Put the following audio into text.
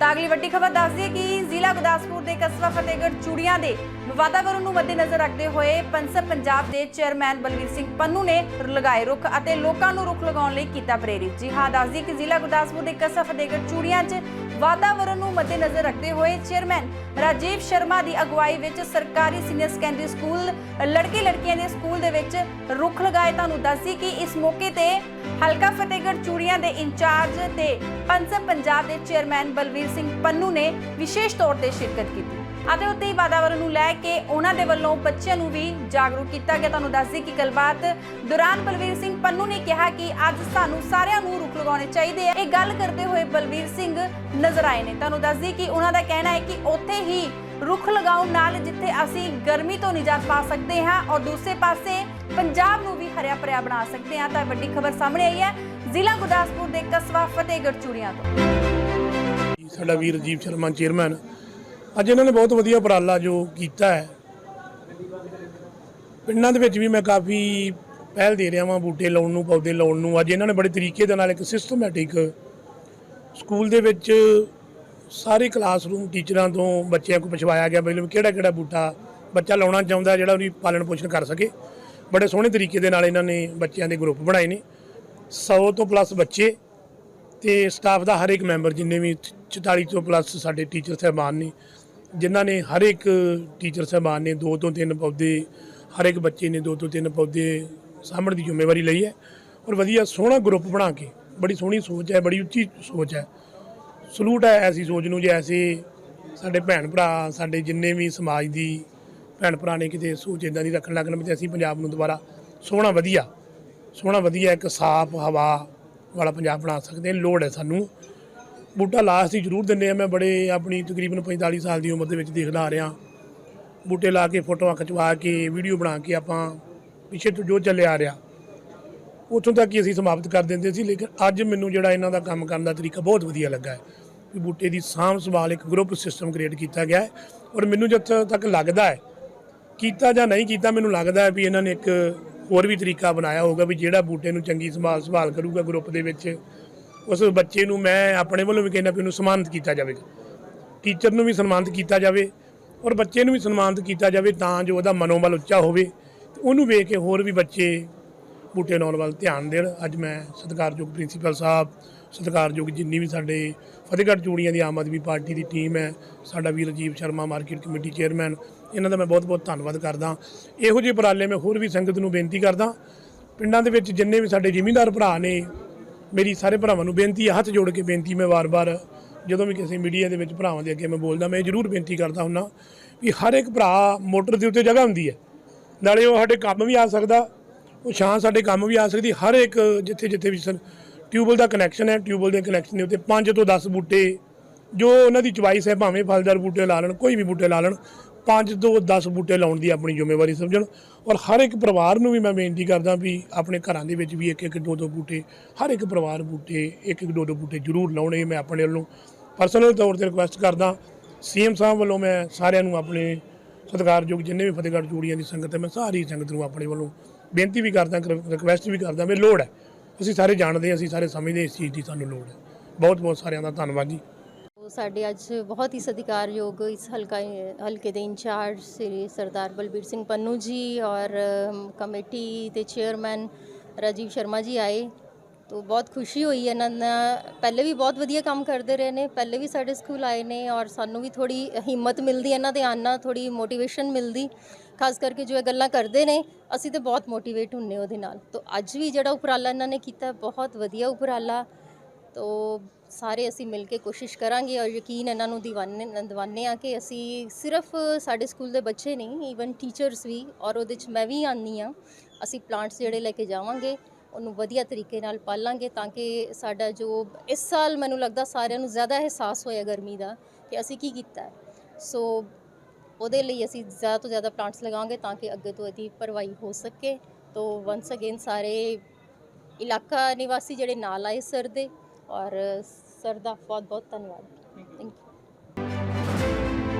ਤਾਂ ਅਗਲੀ ਵੱਡੀ ਖਬਰ ਦੱਸਦੀ ਹੈ ਕਿ ਜ਼ਿਲ੍ਹਾ ਗੁਰਦਾਸਪੁਰ ਦੇ ਕਸਬਾ ਫਤਿਹਗੜ੍ਹ ਚੂੜੀਆਂ ਦੇ ਵਾਤਾਵਰਣ ਨੂੰ ਮੱਦੇਨਜ਼ਰ ਰੱਖਦੇ ਹੋਏ ਪੰਸਬ ਪੰਜਾਬ ਦੇ ਚੇਅਰਮੈਨ ਬਲਵੀਰ ਸਿੰਘ ਪੰਨੂ ਨੇ ਲਗਾਏ ਰੁੱਖ ਅਤੇ ਲੋਕਾਂ ਨੂੰ ਰੁੱਖ ਲਗਾਉਣ ਲਈ ਕੀਤਾ ਪ੍ਰੇਰਿਤ। ਜੀ ਹਾਂ ਦੱਸਦੀ ਕਿ ਜ਼ਿਲ੍ਹਾ ਗੁਰਦਾਸਪੁਰ ਦੇ ਕਸਬਾ ਫਤਿਹਗੜ੍ਹ ਚੂੜੀਆਂ 'ਚ ਵਾਤਾਵਰਣ ਨੂੰ ਮੱਦੇਨਜ਼ਰ ਰੱਖਦੇ ਹੋਏ ਚੇਅਰਮੈਨ ਰਾਜੀਵ ਸ਼ਰਮਾ ਦੀ ਅਗਵਾਈ ਵਿੱਚ ਸਰਕਾਰੀ ਸੀਨੀਅਰ ਸੈਕੰਡਰੀ ਸਕੂਲ ਲੜਕੇ ਲੜਕੀਆਂ ਨੇ ਸਕੂਲ ਦੇ ਵਿੱਚ ਰੁੱਖ ਲਗਾਏ। ਤੁਹਾਨੂੰ ਦੱਸਦੀ ਕਿ ਇਸ ਮੌਕੇ ਤੇ ਹਲਕਾ ਫਤਿਹਗੜ੍ਹ ਚੂੜੀਆਂ ਦੇ ਇੰਚਾਰਜ ਤੇ ਪੰਸਬ ਪੰਜਾਬ ਦੇ ਚੇਅਰਮੈਨ ਬਲਵੀਰ ਸਿੰਘ ਪੰਨੂ ਨੇ ਵਿਸ਼ੇਸ਼ ਤੌਰ ਤੇ ਸ਼ਿਰਕਤ ਕੀਤੀ। ਅਤੇ ਉੱਤੇ ਹੀ ਵਾਤਾਵਰਣ ਨੂੰ ਲੈ ਕੇ ਉਹਨਾਂ ਦੇ ਵੱਲੋਂ ਬੱਚਿਆਂ ਨੂੰ ਵੀ ਜਾਗਰੂਕ ਕੀਤਾ ਗਿਆ। ਤੁਹਾਨੂੰ ਦੱਸਦੀ ਕਿ ਗੱਲਬਾਤ ਦੌਰਾਨ ਬਲਵੀਰ ਸਿੰਘ ਪੰਨੂ ਨੇ ਕਿਹਾ ਕਿ ਅੱਜ ਸਾਨੂੰ ਸਾਰਿਆਂ ਨੂੰ ਰੁੱਖ ਲਗਾਉਣੇ ਚਾਹੀਦੇ ਆ। ਇਹ ਗੱਲ ਕਰਦੇ ਹੋਏ ਬਲਵੀਰ ਸਿੰਘ ਨਜ਼ਰ ਆਏ ਨੇ। ਤੁਹਾਨੂੰ ਦੱਸਦੀ ਕਿ ਉਹਨਾਂ ਦਾ ਕਹਿਣਾ ਹੈ ਕਿ ਉੱਥੇ ਹੀ ਰੁੱਖ ਲਗਾਉਣ ਨਾਲ ਜਿੱਥੇ ਅਸੀਂ ਗਰਮੀ ਤੋਂ ਨਿਜਾਤ ਪਾ ਸਕਦੇ ਹਾਂ ਔਰ ਦੂਸਰੇ ਪਾਸੇ ਪੰਜਾਬ ਨੂੰ ਵੀ ਹਰਿਆ ਭਰਿਆ ਬਣਾ ਸਕਦੇ ਹਾਂ, ਤਾਂ ਵੱਡੀ ਖਬਰ ਸਾਹਮਣੇ ਆਈ ਹੈ। ਜ਼ਿਲ੍ਹਾ ਗੁਰਦਾਸਪੁਰ ਦੇ ਕਸਬਾ ਫਤਿਹਗੜ੍ਹ ਚੂੜੀਆਂ ਤੋਂ। ਸਾਡਾ ਵੀਰ ਜੀਵ ਸ਼ਰਮਾ ਚੇਅਰਮੈਨ ਅੱਜ ਇਹਨਾਂ ਨੇ ਬਹੁਤ ਵਧੀਆ ਉਪਰਾਲਾ ਜੋ ਕੀਤਾ ਹੈ। ਪਿੰਡਾਂ ਦੇ ਵਿੱਚ ਵੀ ਮੈਂ ਕਾਫੀ ਪਹਿਲ ਦੇ ਰਿਹਾ ਵਾਂ, ਬੂਟੇ ਲਾਉਣ ਨੂੰ, ਪੌਦੇ ਲਾਉਣ ਨੂੰ। ਅੱਜ ਇਹਨਾਂ ਨੇ ਬੜੇ ਤਰੀਕੇ ਦੇ ਨਾਲ ਇੱਕ ਸਿਸਟਮੈਟਿਕ ਸਕੂਲ ਦੇ ਵਿੱਚ ਸਾਰੇ ਕਲਾਸਰੂਮ ਟੀਚਰਾਂ ਤੋਂ ਬੱਚਿਆਂ ਨੂੰ ਪੁੱਛਵਾਇਆ ਗਿਆ ਬਈ ਕਿਹੜਾ ਕਿਹੜਾ ਬੂਟਾ ਬੱਚਾ ਲਾਉਣਾ ਚਾਹੁੰਦਾ ਜਿਹੜਾ ਉਹਦੀ ਪਾਲਣ ਪੋਸ਼ਣ ਕਰ ਸਕੇ। ਬੜੇ ਸੋਹਣੇ ਤਰੀਕੇ ਦੇ ਨਾਲ ਇਹਨਾਂ ਨੇ ਬੱਚਿਆਂ ਦੇ ਗਰੁੱਪ ਬਣਾਏ ਨੇ। 100 ਤੋਂ ਪਲੱਸ ਬੱਚੇ ਤੇ ਸਟਾਫ ਦਾ ਹਰ ਇੱਕ ਮੈਂਬਰ ਜਿੰਨੇ ਵੀ 44 ਤੋਂ ਪਲੱਸ ਸਾਡੇ ਟੀਚਰ ਸਾਹਿਬਾਨ ਨੇ ਜਿਨ੍ਹਾਂ ਨੇ ਹਰ ਇੱਕ ਟੀਚਰ ਸਾਹਿਬਾਨ ਨੇ, ਦੋ ਤੋਂ ਤਿੰਨ ਪੌਦੇ, ਹਰ ਇੱਕ ਬੱਚੇ ਨੇ ਦੋ ਤੋਂ ਤਿੰਨ ਪੌਦੇ ਸਾਂਭਣ ਦੀ ਜ਼ਿੰਮੇਵਾਰੀ ਲਈ ਹੈ ਔਰ ਵਧੀਆ ਸੋਹਣਾ ਗਰੁੱਪ ਬਣਾ ਕੇ, ਬੜੀ ਸੋਹਣੀ ਸੋਚ ਹੈ, ਬੜੀ ਉੱਚੀ ਸੋਚ ਹੈ। ਸਲੂਟ ਹੈ ਐਸੀ ਸੋਚ ਨੂੰ ਜੇ ਐਸੇ ਸਾਡੇ ਭੈਣ ਭਰਾ, ਸਾਡੇ ਜਿੰਨੇ ਵੀ ਸਮਾਜ ਦੀ ਭੈਣ ਭਰਾ ਨੇ ਕਿਤੇ ਸੋਚ ਇਦਾਂ ਦੀ ਰੱਖਣ ਲੱਗਣ ਵੀ ਤੇ ਅਸੀਂ ਪੰਜਾਬ ਨੂੰ ਦੁਬਾਰਾ ਸੋਹਣਾ ਵਧੀਆ ਸੋਹਣਾ ਵਧੀਆ ਇੱਕ ਸਾਫ਼ ਹਵਾ ਵਾਲਾ ਪੰਜਾਬ ਬਣਾ ਸਕਦੇ ਹਾਂ, ਲੋੜ ਹੈ ਸਾਨੂੰ। ਬੂਟਾ ਲਾਸਟ ਹੀ ਜ਼ਰੂਰ ਦਿੰਦੇ ਆ ਮੈਂ ਬੜੇ ਆਪਣੀ ਤਕਰੀਬਨ 45 ਸਾਲ ਦੀ ਉਮਰ ਦੇ ਵਿੱਚ ਦੇਖਦਾ ਆ ਰਿਹਾ। ਬੂਟੇ ਲਾ ਕੇ ਫੋਟੋਆਂ ਖਿਚਵਾ ਕੇ, ਵੀਡੀਓ ਬਣਾ ਕੇ ਆਪਾਂ ਪਿੱਛੇ ਤੋਂ ਜੋ ਚੱਲਿਆ ਆ ਰਿਹਾ। ਉੱਥੋਂ ਤੱਕ ਹੀ ਅਸੀਂ ਸਮਾਪਤ ਕਰ ਦਿੰਦੇ ਸੀ, ਲੇਕਿਨ ਅੱਜ ਮੈਨੂੰ ਜਿਹੜਾ ਇਹਨਾਂ ਦਾ ਕੰਮ ਕਰਨ ਦਾ ਤਰੀਕਾ ਬਹੁਤ ਵਧੀਆ ਲੱਗਾ ਹੈ ਕਿ ਬੂਟੇ ਦੀ ਸਾਂਭ ਸੰਭਾਲ ਇੱਕ ਗਰੁੱਪ ਸਿਸਟਮ ਕ੍ਰੀਏਟ ਕੀਤਾ ਗਿਆ ਹੈ। ਔਰ ਮੈਨੂੰ ਜਿੱਥੋਂ ਤੱਕ ਲੱਗਦਾ ਹੈ, ਕੀਤਾ ਜਾਂ ਨਹੀਂ ਕੀਤਾ, ਮੈਨੂੰ ਲੱਗਦਾ ਹੈ ਵੀ ਇਹਨਾਂ ਨੇ ਇੱਕ ਹੋਰ ਵੀ ਤਰੀਕਾ ਬਣਾਇਆ ਹੋਊਗਾ ਵੀ ਜਿਹੜਾ ਬੂਟੇ ਨੂੰ ਚੰਗੀ ਸੰਭਾਲ ਸੰਭਾਲ ਕਰੂਗਾ ਗਰੁੱਪ ਦੇ ਵਿੱਚ। ਉਸ ਬੱਚੇ ਨੂੰ ਮੈਂ ਆਪਣੇ ਵੱਲੋਂ ਵੀ ਕਹਿੰਦਾ ਵੀ ਉਹਨੂੰ ਸਨਮਾਨਿਤ ਕੀਤਾ ਜਾਵੇ। ਟੀਚਰ ਨੂੰ ਵੀ ਸਨਮਾਨਿਤ ਕੀਤਾ ਜਾਵੇ ਔਰ ਬੱਚੇ ਨੂੰ ਵੀ ਸਨਮਾਨਿਤ ਕੀਤਾ ਜਾਵੇ ਤਾਂ ਜੋ ਉਹਦਾ ਮਨੋਬਲ ਉੱਚਾ ਹੋਵੇ। ਤੇ ਉਹਨੂੰ ਵੇਖ ਕੇ ਹੋਰ ਵੀ ਬੱਚੇ ਬੂਟੇ ਲਾਉਣ ਵੱਲ ਧਿਆਨ ਦੇਣ। ਅੱਜ ਮੈਂ ਸਤਿਕਾਰਯੋਗ ਪ੍ਰਿੰਸੀਪਲ ਸਾਹਿਬ, ਸਤਿਕਾਰਯੋਗ ਜਿੰਨੀ ਵੀ ਸਾਡੇ ਫਤਿਹਗੜ੍ਹ ਚੂੜੀਆਂ ਦੀ ਆਮ ਆਦਮੀ ਪਾਰਟੀ ਦੀ ਟੀਮ ਹੈ, ਸਾਡਾ ਵੀਰ Rajiv Sharma market committee chairman ਇਹਨਾਂ ਦਾ ਮੈਂ ਬਹੁਤ-ਬਹੁਤ ਧੰਨਵਾਦ ਕਰਦਾ। ਇਹੋ ਜਿਹੇ ਉਪਰਾਲੇ ਮੈਂ ਹੋਰ ਵੀ ਸੰਗਤ ਨੂੰ ਬੇਨਤੀ ਕਰਦਾ। ਪਿੰਡਾਂ ਦੇ ਵਿੱਚ ਜਿੰਨੇ ਵੀ ਸਾਡੇ ਜ਼ਿਮੀਂਦਾਰ ਭਰਾ ਨੇ ਮੇਰੀ ਸਾਰੇ ਭਰਾਵਾਂ ਨੂੰ ਬੇਨਤੀ ਹੈ, ਹੱਥ ਜੋੜ ਕੇ ਬੇਨਤੀ ਮੈਂ ਵਾਰ-ਵਾਰ, ਜਦੋਂ ਵੀ ਕਿਸੇ ਮੀਡੀਆ ਦੇ ਵਿੱਚ ਭਰਾਵਾਂ ਦੇ ਅੱਗੇ ਮੈਂ ਬੋਲਦਾ, ਮੈਂ ਜ਼ਰੂਰ ਬੇਨਤੀ ਕਰਦਾ ਹੁੰਨਾ ਵੀ ਹਰ ਇੱਕ ਭਰਾ ਮੋਟਰ ਦੇ ਉੱਤੇ ਜਗ੍ਹਾ ਹੁੰਦੀ ਹੈ। ਨਾਲੇ ਉਹ ਸਾਡੇ ਕੰਮ ਵੀ ਆ ਸਕਦਾ, ਉਹ ਛਾਂ ਸਾਡੇ ਕੰਮ ਵੀ ਆ ਸਕਦੀ, ਹਰ ਇੱਕ ਜਿੱਥੇ ਜਿੱਥੇ ਵੀ ਸਨ ਟਿਊਬਲ ਦਾ ਕਨੈਕਸ਼ਨ ਹੈ ਟਿਊਬਲ ਦੇ ਕਨੈਕਸ਼ਨ ਦੇ ਉੱਤੇ 5 ਤੋਂ 10 ਬੂਟੇ, ਜੋ ਉਹਨਾਂ ਦੀ ਚੁਆਇਸ ਹੈ, ਭਾਵੇਂ ਫਲਦਾਰ ਬੂਟੇ ਲਾ ਲੈਣ, ਕੋਈ ਵੀ ਬੂਟੇ ਲਾ ਲੈਣ 5 ਤੋਂ 10 ਬੂਟੇ ਲਾਉਣ ਦੀ ਆਪਣੀ ਜ਼ਿੰਮੇਵਾਰੀ ਸਮਝਣ ਔਰ ਹਰ ਇੱਕ ਪਰਿਵਾਰ ਨੂੰ ਵੀ ਮੈਂ ਬੇਨਤੀ ਕਰਦਾ ਵੀ ਆਪਣੇ ਘਰਾਂ ਦੇ ਵਿੱਚ ਵੀ ਇੱਕ ਇੱਕ ਦੋ ਦੋ ਬੂਟੇ, ਹਰ ਇੱਕ ਪਰਿਵਾਰ ਬੂਟੇ, ਇੱਕ ਇੱਕ ਦੋ ਦੋ ਬੂਟੇ ਜ਼ਰੂਰ ਲਾਉਣੇ ਮੈਂ ਆਪਣੇ ਵੱਲੋਂ। ਪਰਸਨਲ ਤੌਰ ਤੇ ਰਿਕੁਐਸਟ ਕਰਦਾ ਸੀਐਮ ਸਾਹਿਬ ਵੱਲੋਂ ਮੈਂ ਸਾਰਿਆਂ ਨੂੰ ਆਪਣੇ ਸਤਿਕਾਰਯੋਗ ਜਿੰਨੇ ਵੀ ਫਤਿਹਗੜ੍ਹ ਚੂੜੀਆਂ ਦੀ ਸੰਗਤ ਹੈ, ਮੈਂ ਸਾਰੀ ਸੰਗਤ ਨੂੰ ਆਪਣੇ ਵੱਲੋਂ ਬੇਨਤੀ ਵੀ ਕਰਦਾ ਰਿਕੁਐਸਟ ਵੀ ਕਰਦਾ ਵੀ ਲੋੜ ਹੈ। ਅਸੀਂ ਸਾਰੇ ਜਾਣਦੇ ਅਸੀਂ ਸਾਰੇ ਸਮਝਦੇ ਇਸ ਚੀਜ਼ ਦੀ ਸਾਨੂੰ ਲੋੜ ਹੈ। ਬਹੁਤ ਬਹੁਤ ਸਾਰਿਆਂ ਦਾ ਧੰਨਵਾਦ ਜੀ। ਸਾਡੇ ਅੱਜ ਬਹੁਤ ਹੀ ਸਤਿਕਾਰਯੋਗ ਇਸ ਹਲਕਾ, ਹਲਕੇ ਦੇ ਇੰਚਾਰਜ ਸ੍ਰੀ ਸਰਦਾਰ ਬਲਬੀਰ ਸਿੰਘ ਪੰਨੂ ਜੀ ਔਰ ਕਮੇਟੀ ਦੇ ਚੇਅਰਮੈਨ ਰਾਜੀਵ ਸ਼ਰਮਾ ਜੀ ਆਏ। ਤੋ ਬਹੁਤ ਖੁਸ਼ੀ ਹੋਈ ਇਹਨਾਂ ਨਾਲ। ਪਹਿਲੇ ਵੀ ਬਹੁਤ ਵਧੀਆ ਕੰਮ ਕਰਦੇ ਰਹੇ ਨੇ, ਪਹਿਲੇ ਵੀ ਸਾਡੇ ਸਕੂਲ ਆਏ ਨੇ ਔਰ ਸਾਨੂੰ ਵੀ ਥੋੜੀ ਹਿੰਮਤ ਮਿਲਦੀ ਇਹਨਾਂ ਦੇ ਆਉਣ ਨਾਲ ਥੋੜੀ ਮੋਟੀਵੇਸ਼ਨ ਮਿਲਦੀ। ਖਾਸ ਕਰਕੇ ਜੋ ਇਹ ਗੱਲਾਂ ਕਰਦੇ ਨੇ, ਅਸੀਂ ਤੇ ਬਹੁਤ ਮੋਟੀਵੇਟ ਹੁੰਨੇ ਉਹਦੇ ਨਾਲ। ਤੋ ਅੱਜ ਵੀ ਜਿਹੜਾ ਉਪਰਾਲਾ ਇਹਨਾਂ ਨੇ ਕੀਤਾ, ਬਹੁਤ ਵਧੀਆ ਉਪਰਾਲਾ। ਤੋ ਸਾਰੇ ਅਸੀਂ ਮਿਲ ਕੇ ਕੋਸ਼ਿਸ਼ ਕਰਾਂਗੇ ਔਰ ਯਕੀਨ ਇਹਨਾਂ ਨੂੰ ਦੀਵਾਨੇ, ਦਿਵਾਨੇ ਆ ਕਿ ਅਸੀਂ ਸਿਰਫ ਸਾਡੇ ਸਕੂਲ ਦੇ ਬੱਚੇ ਨਹੀਂ ਈਵਨ ਟੀਚਰਸ ਵੀ ਔਰ ਉਹਦੇ ਚ ਮੈਂ ਵੀ ਆਨੀ ਆ। ਅਸੀਂ ਪਲਾਂਟਸ ਜਿਹੜੇ ਲੈ ਕੇ ਜਾਵਾਂਗੇ, ਉਹਨੂੰ ਵਧੀਆ ਤਰੀਕੇ ਨਾਲ ਪਾਲਾਂਗੇ ਤਾਂ ਕਿ ਸਾਡਾ ਜੋ ਇਸ ਸਾਲ ਮੈਨੂੰ ਲੱਗਦਾ ਸਾਰਿਆਂ ਨੂੰ ਜ਼ਿਆਦਾ ਅਹਿਸਾਸ ਹੋਇਆ ਗਰਮੀ ਦਾ ਕਿ ਅਸੀਂ ਕੀ ਕੀਤਾ ਸੋ ਉਹਦੇ ਲਈ ਅਸੀਂ ਜ਼ਿਆਦਾ ਤੋਂ ਜ਼ਿਆਦਾ ਪਲਾਂਟਸ ਲਗਾਵਾਂਗੇ ਤਾਂ ਕਿ ਅੱਗੇ ਤੋਂ ਇਹਦੀ ਭਰਵਾਈ ਹੋ ਸਕੇ। ਤੋ ਵਾਂਸ ਅਗੇਨ ਸਾਰੇ ਇਲਾਕਾ ਨਿਵਾਸੀ ਜਿਹੜੇ ਨਾਲ ਆਏ ਸਰ ਦੇ ਔਰ ਸਰ ਦਾ ਬਹੁਤ ਬਹੁਤ ਧੰਨਵਾਦ। Thank you